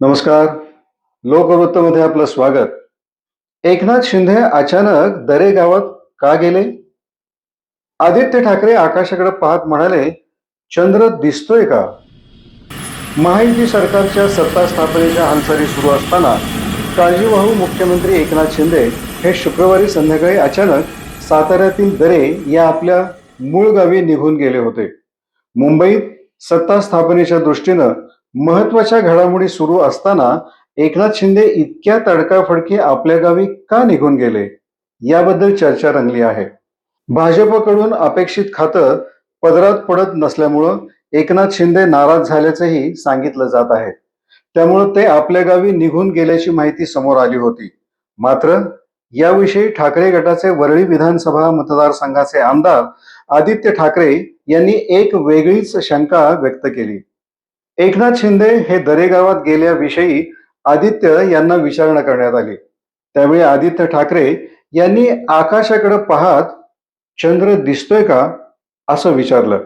नमस्कार. लोकवृत्तमध्ये आपलं स्वागत. एकनाथ शिंदे अचानक दरे गावात का गेले? आदित्य ठाकरे आकाशाकडे पाहत म्हणाले चंद्र दिसतोय का? महायुती सरकारच्या सत्ता स्थापनेच्या हालचाली सुरू असताना काळजीवाहू मुख्यमंत्री एकनाथ शिंदे हे शुक्रवारी संध्याकाळी अचानक साताऱ्यातील दरे या आपल्या मूळ गावी निघून गेले होते. मुंबईत सत्ता स्थापनेच्या दृष्टीनं महत्त्वाच्या घडामोडी सुरू असताना एकनाथ शिंदे इतक्या तडकाफडकी आपल्या गावी का निघून गेले? याबद्दल चर्चा रंगली आहे. भाजपकडून अपेक्षित खातं पदरात पडत नसल्यामुळं एकनाथ शिंदे नाराज झाल्याचंही सांगितलं जात आहे. त्यामुळं ते आपल्या गावी निघून गेल्याची माहिती समोर आली होती. मात्र याविषयी ठाकरे गटाचे वरळी विधानसभा मतदारसंघाचे आमदार आदित्य ठाकरे यांनी एक वेगळीच शंका व्यक्त केली. एकनाथ शिंदे हे दरेगावात गेल्याविषयी आदित्य यांना विचारणा करण्यात आली. त्यावेळी आदित्य ठाकरे यांनी आकाशाकडे पाहत चंद्र दिसतोय का? असं विचारलं.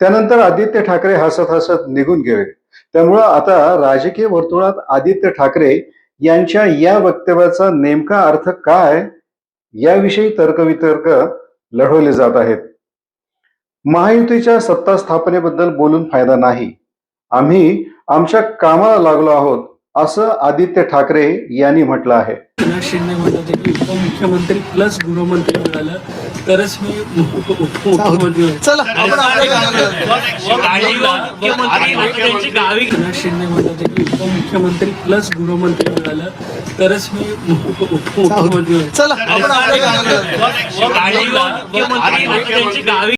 त्यानंतर आदित्य ठाकरे हसत हसत निघून गेले. त्यामुळं आता राजकीय वर्तुळात आदित्य ठाकरे यांच्या या वक्तव्याचा नेमका अर्थ काय याविषयी तर्कवितर्क लढवले जात आहेत. महायुतीच्या सत्ता स्थापनेबद्दल बोलून फायदा नाही. आम्ही आमच्या कामाला लागलो आहोत असं आदित्य ठाकरे यांनी म्हटलं आहे. एकनाथ शिंदे म्हणत होते की उपमुख्यमंत्री प्लस गृहमंत्री मिळालं तरच मी उप- उप- उपमुख्यमंत्री एकनाथ शिंदे म्हणत होते की उपमुख्यमंत्री प्लस गृहमंत्री मिळालं तरच मी उप- उप- उपमुख्यमंत्री गावी